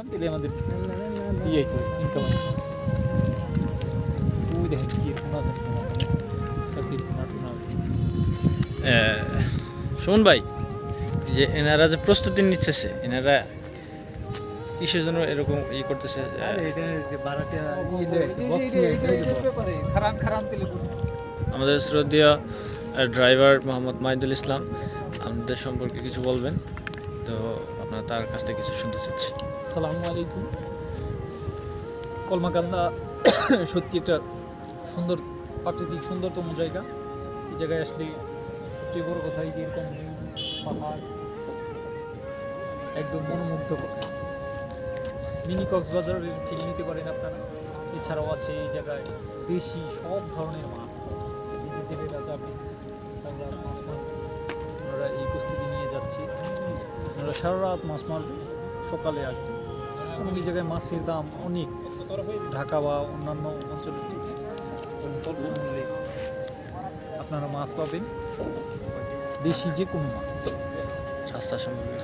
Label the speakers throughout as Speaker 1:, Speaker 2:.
Speaker 1: করতাম তাহলে আমাদের ইয়ে হইতো ইনকাম হইতো ওই দেখেন কি
Speaker 2: সুমন ভাই যে এনারা যে প্রস্তুতি নিচ্ছে এনারা কিসের জন্য এরকম ই করতেছে?
Speaker 1: তেলে
Speaker 2: আমাদের শ্রদ্ধেয় ড্রাইভার মোহাম্মদ মাহিদুল ইসলাম আমাদের সম্পর্কে কিছু বলবেন। তো আপনারা তার কাছ থেকে কিছু শুনতে চাচ্ছি।
Speaker 1: আসসালামু আলাইকুম। কলমাকান্দা সত্যি একটা সুন্দর, প্রাকৃতিক সুন্দরতম জায়গা। এই জায়গায় আসলে সবচেয়ে বড় কথা এই যে এরকম পাহাড়, একদম মনোমুগ্ধকর। মিনি কক্সবাজারের ফিল নিতে পারেন আপনারা। এছাড়াও আছে এই জায়গায় দেশি সব ধরনের মাছ। এই যে যাবে তারা মাছ মারবে। ওনারা এই প্রস্তুতি নিয়ে যাচ্ছে। ওনারা সারা রাত মাছ মারবে সকালে আসবে এবং এই জায়গায় মাছের দাম অনেক। ঢাকা বা অন্যান্য অঞ্চলের থেকে স্বল্প মূল্যে আপনারা মাছ পাবেন। দেশি যে কোনো মাছ।
Speaker 2: রাস্তা বলুন।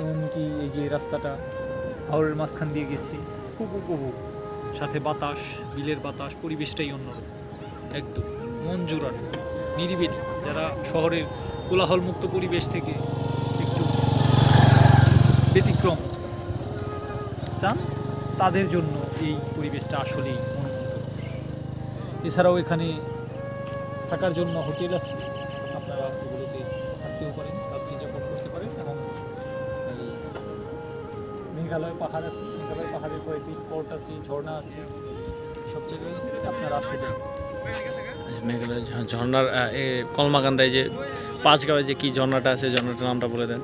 Speaker 1: এমনকি এই যে রাস্তাটা হাওড়ের মাঝখান দিয়ে গেছি খুব উপভোগ। সাথে বাতাস বিলের বাতাস পরিবেশটাই অন্যরকম। একদম মন জুড়ানো নিরিবিলি। যারা শহরের কোলাহল মুক্ত পরিবেশ থেকে ব্যতিক্রম। চান? তাদের জন্য এই পরিবেশটা আসলেই এছাড়াও এখানে থাকার জন্য হোটেল আছে। আপনারা ওগুলোতে থাকতেও পারেন, রাত্রি যাপন করতে পারেন এবং মেঘালয় পাহাড় আছে। মেঘালয় পাহাড়ের কয়েকটি স্পট আছে, ঝর্ণা আছে। সব জায়গায় আপনারা আসলে
Speaker 2: মেঘালয় ঝর্ণার কলমাকান্দায় যে পাঁচগাঁওয়ে যে কি ঝর্ণাটা আছে, ঝর্ণাটার নামটা বলে দেন।